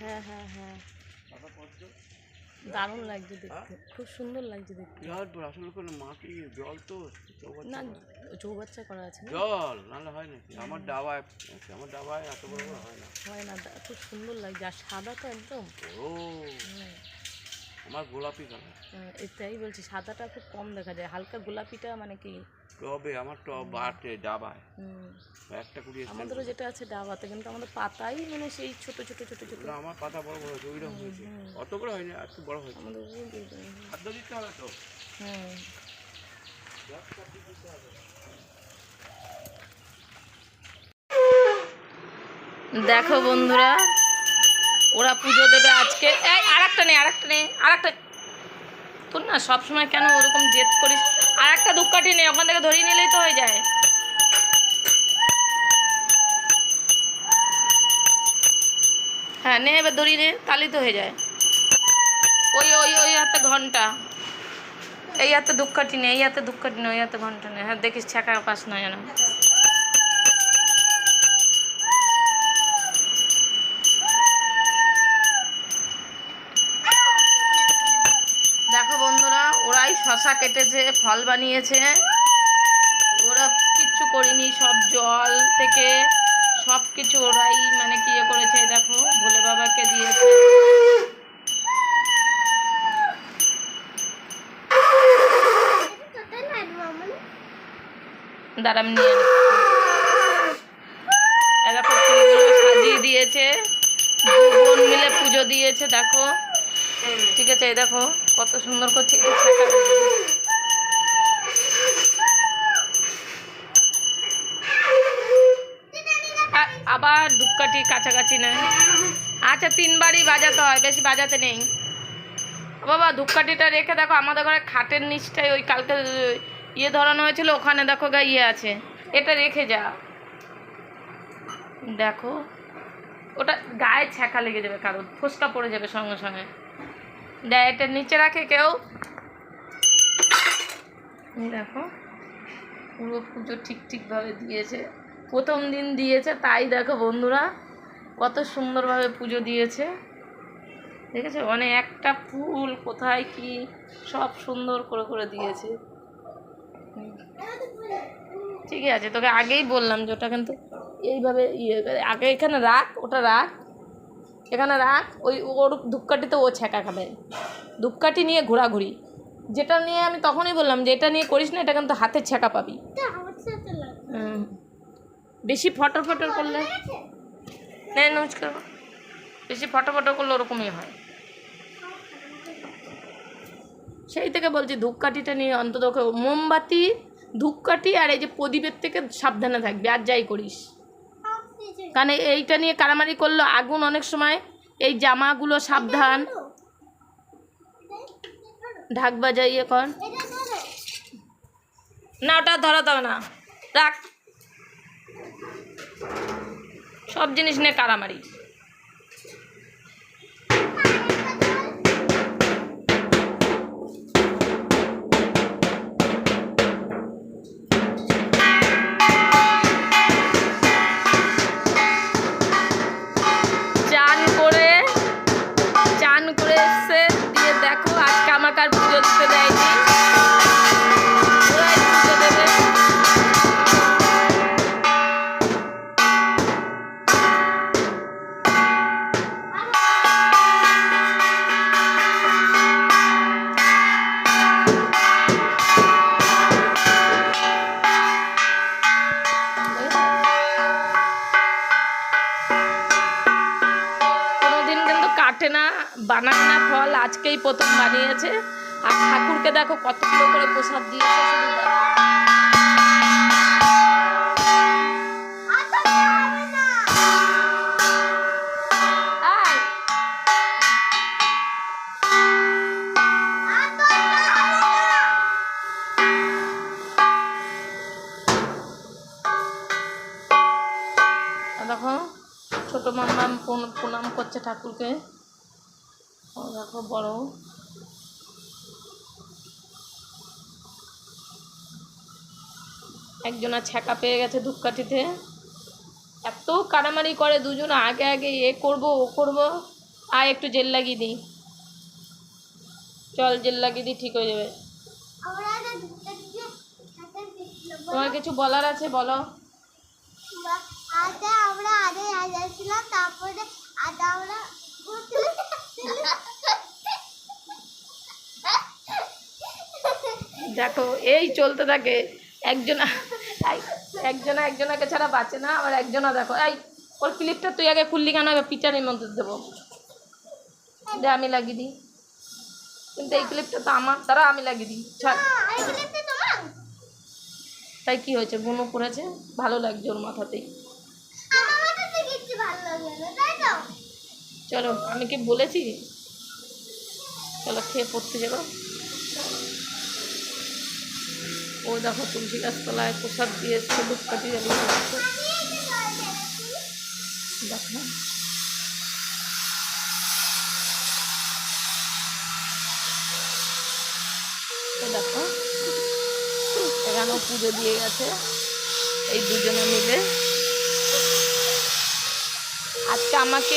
হ্যাঁ হ্যাঁ হ্যাঁ। দারুণ লাগছে দেখতে। খুব সুন্দর লাগছে দেখতে। জল আসলে কোনো মাটি জল তো না। চৌবাচ্চা করা আছে জল নাহলে হয় নাকি? আমার ডাবায় আমার ডাবায় এত বড় বড় হয় না। হয় না খুব সুন্দর লাগছে। আর সাদা তো একদম। ও। আমার গোলাপি কালার। হ্যাঁ, এটাই বলছি সাদাটা খুব কম দেখা যায়। হালকা গোলাপিটা মানে কি টবে আমার টব বাটে ডাবায় একটা কুড়ি আমাদেরও যেটা আছে ডাবাতে কিন্তু আমাদের পাতাই মানে সেই ছোট ছোট ছোট ছোট। না, আমার পাতা বড় বড় হয়েছে ওইরকম হয়েছে। অত বড় হয়নি আর একটু বড় হয়েছে। আমাদের খাদ্য দিতে হবে তো? হুম। দেখো বন্ধুরা ওরা পুজো দেবে আজকে। এই আরেকটা নেই আরেকটা নেই আরেকটা। তোর না সবসময় কেন ওরকম জেদ করিস আর একটা ধূপকাঠি নেই, ওখান থেকে ধরিয়ে নিলেই তো হয়ে যায়। হ্যাঁ নে এবার ধরিয়ে নে তালি তো হয়ে যায়। ওই ওই ওই হাতে ঘণ্টা। এই হাতে দুপকাঠি নেই এই হাতে দুপকাঠি নেই ওই হাতে ঘণ্টা নেই হ্যাঁ দেখিস ছাকা পাস নয় যেন। শশা কেটেছে, ফল বানিয়েছে। ওরা কিচ্ছু করিনি, সব জল থেকে সব কিছু ওরাই মানে কি ইয়ে করেছে দেখো, ভোলে বাবাকে দিয়েছে। দাঁড়াম নিয়ে দেখো, ফুলগুলো দিয়েছে। বোন মিলে পুজো দিয়েছে, দেখো। ঠিক আছে দেখো। কত সুন্দর করছে আবার ধূপকাঠি কাছাকাছি নেয় আচ্ছা তিনবারই বাজাতে হয়, বেশি বাজাতে নেই। বাবা, ধূপকাঠিটা রেখে দেখো, আমাদের ঘরে খাটের নিচটায় ওই কালকে ইয়ে ধরানো হয়েছিল, ওখানে দেখো গা ইয়ে আছে। এটা রেখে যা। দেখো, ওটা গায়ে ছ্যাঁকা লেগে যাবে কারোর, ফোসকা পড়ে যাবে সঙ্গে সঙ্গে। এটা নিচে রাখে কেউ। দেখো, পুরো পুজো ঠিক ঠিকভাবে দিয়েছে। প্রথম দিন দিয়েছে, তাই দেখো বন্ধুরা, কত সুন্দরভাবে পুজো দিয়েছে। দেখেছ? মানে একটা ফুল কোথায় কি সব সুন্দর করে করে দিয়েছে। ঠিকই আছে, তোকে আগেই বললাম যে ওটা কিন্তু এইভাবে ইয়ে আগে এখানে রাখ, ওটা রাখ। এখানে রাখ ওই ওর ধূপকাঠিতে ও ছ্যাঁকা খাবে। ধূপকাঠি নিয়ে ঘোরাঘুরি। যেটা নিয়ে আমি তখনই বললাম যে এটা নিয়ে করিস না এটা কিন্তু হাতে ছ্যাঁকা পাবি। বেশি ফটো ফটো করলে হ্যাঁ নমস্কার বেশি ফটো ফটো করলে ওরকমই হয়। সেই থেকে বলছি ধূপকাঠিটা নিয়ে অন্তত মোমবাতি ধূপকাঠি আর এই যে প্রদীপের থেকে সাবধানে থাকবি আর যাই করিস। কারণ এইটা নিয়ে কারামারি করল আগুন অনেক সময়। এই জামাগুলো সাবধান। ঢাক বাজাই এখন। না, ওটা ধরা দাও না। রাখ। সব জিনিস নিয়ে কারামারি। কাটে না বানায় না ফল আজকেই প্রথম বানিয়েছে। আর ঠাকুরকে দেখো কতগুলো করে প্রসাদ দিয়েছে দেখো। ছোট মাম্মা প্রণ- প্রণাম করছে ঠাকুরকে। দেখো বড় একজনা ছ্যাঁকা পেয়ে গেছে ধূপকাঠিতে। এত কারামারি করে দুজন আগে আগে এ করব ও করব আয় একটু জেল লাগিয়ে দিই। চল জেল লাগিয়ে দিই ঠিক হয়ে যাবে। তোমার কিছু বলার আছে বলো। আগে আমরা আগে তারপরে আমরা দেখো এই চলতে থাকে। একজনা একজনা একজনাকে ছাড়া বাঁচে না আবার একজনা দেখো এই ওর ক্লিপটা তুই আগে খুললি কেন? পিচারের মধ্যে দেবো। দে আমি লাগিয়ে দিই। কিন্তু এই ক্লিপটা তো আমার তারা আমি লাগিয়ে দিই। ছাড়। তাই কি হয়েছে? বুনো পড়েছে? ভালো লাগছে ওর মাথাতেই। চলো আমি কি বলেছি? চলো খেয়ে পড়তে যাব। ও দেখো তুলসী গাছতলায় প্রসাদ দিয়েছে ধূপকাঠি জ্বালিয়ে দেখো। দেখো, এখানেও পুজো দিয়ে গেছে। এই দুজনে মিলে। আজকে আমাকে